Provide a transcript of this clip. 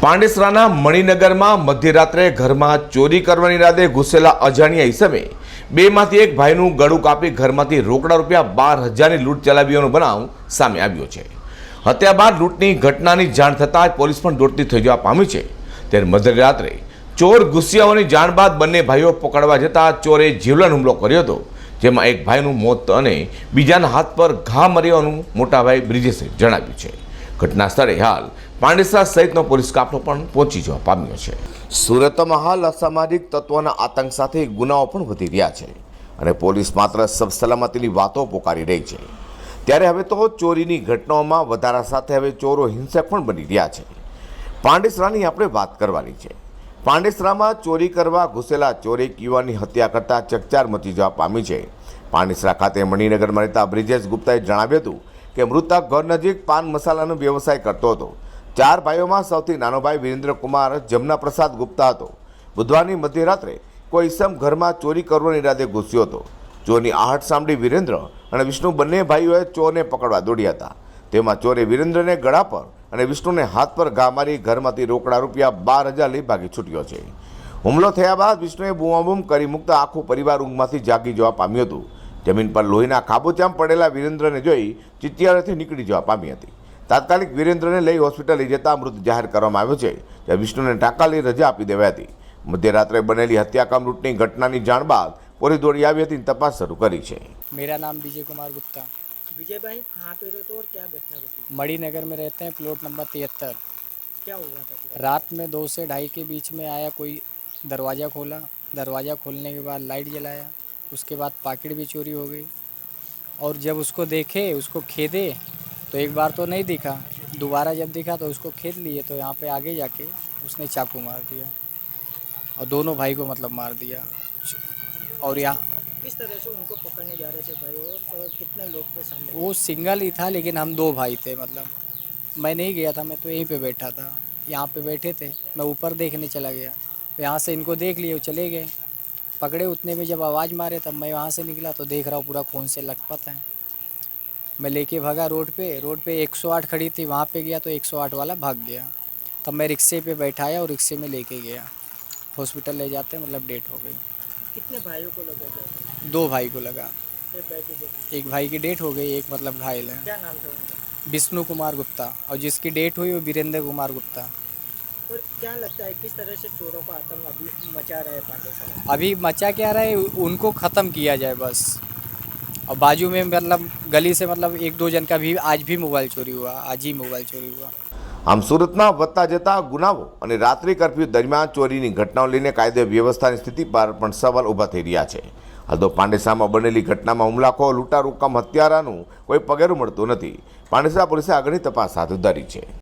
પાંડેસરાના મણિનગરમાં મધ્યરાત્રે ઘરમાં ચોરી કરવાની ઈરાદે ઘૂસેલા અજાણ્યા ઈસમે બેમાંથી એક ભાઈનું ગળું કાપી ઘરમાંથી રોકડા રૂપિયા બાર હજારની લૂંટ ચલાવ્યાનો બનાવ સામે આવ્યો છે. હત્યા બાદ લૂંટની ઘટનાની જાણ થતાં જ પોલીસ પણ દોડતી થઈ જવા પામી છે. ત્યારે મધ્યરાત્રે ચોર ઘૂસ્યાઓની જાણ બાદ બંને ભાઈઓ પકડવા જતાં ચોરે જીવલેણ હુમલો કર્યો હતો, જેમાં એક ભાઈનું મોત અને બીજાના હાથ પર ઘા મર્યાનું મોટાભાઈ બ્રિજેશે જણાવ્યું છે. ઘટના સ્થળે હાલ પાંડેસરા સહિતનો પોલીસ કાફલો પણ પહોંચી જવા પામ્યો છે. સુરતમાં હાલ અસામાજિક તત્વોના આતંક સાથે ગુનાઓ પણ વધી રહ્યા છે અને પોલીસ માત્ર સલામતીની વાતો પોકારી રહી છે. ત્યારે હવે તો ચોરીની ઘટનાઓમાં વધારા સાથે હવે ચોરો હિંસક પણ બની રહ્યા છે. પાંડેસરાની આપણે વાત કરવાની છે. પાંડેસરામાં ચોરી કરવા ઘૂસેલા ચોરે યુવાનની હત્યા કરતા ચકચાર મચી જવા પામી છે. પાંડેસરા ખાતે મણિનગરમાં રહેતા બ્રિજેશ ગુપ્તાએ જણાવ્યું હતું કે મૃતક ઘર નજીક પાન મસાલાનો વ્યવસાય કરતો હતો. ચાર ભાઈઓમાં સૌથી નાનો ભાઈ વિરેન્દ્ર કુમાર જમના પ્રસાદ ગુપ્તા હતો. બુધવારની મધ્યરાત્રે કોઈ ઈસમ ઘરમાં ચોરી કરવાની ઈરાદે ઘૂસ્યો હતો. ચોરની આહટ સાંભળી વિરેન્દ્ર અને વિષ્ણુ બંને ભાઈઓએ ચોરને પકડવા દોડ્યા હતા. તેમાં ચોરે વિરેન્દ્રને ગળા પર અને વિષ્ણુને હાથ પર ઘા મારી ઘરમાંથી રોકડા રૂપિયા બાર હજાર લઈ ભાગી છૂટ્યો છે. હુમલો થયા બાદ વિષ્ણુએ બૂમાબૂમ કરી મૂકતા આખું પરિવાર ઊંઘમાંથી જાગી જવા પામ્યું હતું. જમીન પર લોહીના ખાબોચામ પડેલા વિરેન્દ્રને જોઈ ચિત્તિયાળેથી નીકળી જવા પામી હતી તાત્કાલિક વિરેન્દ્રને લઈ હોસ્પિટલ લઈ જતા મૃત જાહેર કરવામાં આવ્યો છે જ્યાં વિષ્ણુને ટાંકાલી રજા આપી દેવાઈ હતી મધ્યરાત્રે બનેલી હત્યાકામ લૂંટની ઘટનાની જાણ બાદ પોલીસ દોડી આવી હતી અને તપાસ શરૂ કરી છે मेरा नाम विजय कुमार गुप्ता विजय भाई कहाँ पे रहते हो और क्या घटना घटी मणिनगर में रहते हैं प्लॉट नंबर तिहत्तर क्या हुआ था पूरा रात में दो से ढाई के बीच में आया कोई दरवाज़ा खोला दरवाज़ा खोलने के बाद लाइट जलाया उसके बाद पाकिट भी चोरी हो गई। और जब उसको देखे उसको खेदे तो एक बार तो नहीं दिखा। दोबारा जब दिखा तो उसको खेद लिए तो यहाँ पे आगे जाके उसने चाकू मार दिया। और दोनों भाई को मतलब मार दिया। और यहाँ किस तरह से उनको पकड़ने जा रहे थे भाई? और, और कितने लोग थे सामने? वो सिंगल ही था लेकिन हम दो भाई थे मतलब। मैं नहीं गया था मैं तो यहीं पे बैठा था। यहाँ पे बैठे थे मैं ऊपर देखने चला गया। तो यहाँ से इनको देख लिए वो चले गए। पकड़े उतने में जब आवाज़ मारे तब मैं वहाँ से निकला तो देख रहा हूँ पूरा खून से लखपत है। मैं लेके भागा रोड पे रोड पे 108 खड़ी थी वहाँ पे गया तो 108 वाला भाग गया। तब मैं रिक्शे पे बैठाया और रिक्शे में लेके गया। हॉस्पिटल ले जाते मतलब डेट हो गई। कितने भाइयों को लगा दो भाई को लगा। एक भाई की डेथ एक भाई की डेट हो गई एक मतलब घायल है। क्या नाम था विष्णु कुमार गुप्ता। और जिसकी डेट हुई वो वीरेंद्र कुमार गुप्ता। और क्या लगता है किस तरह से चोरों का आतंक अभी मचा रहे पांडे अभी मचा क्या रहा है उनको ख़त्म किया जाए बस और बाजू में मतलब गली से मतलब एक दो जन का भी आज भी मोबाइल चोरी हुआ आज ही मोबाइल चोरी हुआ આમ સુરતમાં વધતા જતા ગુનાઓ અને રાત્રિ કર્ફ્યુ દરમિયાન ચોરીની ઘટનાઓ લઈને કાયદો વ્યવસ્થાની સ્થિતિ પર પણ સવાલ ઊભા થઈ રહ્યા છે હાલ તો પાંડેસરામાં બનેલી ઘટનામાં હુમલાખોર લૂંટારૂ કામ હત્યારાનું કોઈ પગેરું મળતું નથી પાંડેસરા પોલીસે આગળની તપાસ હાથ ધરી છે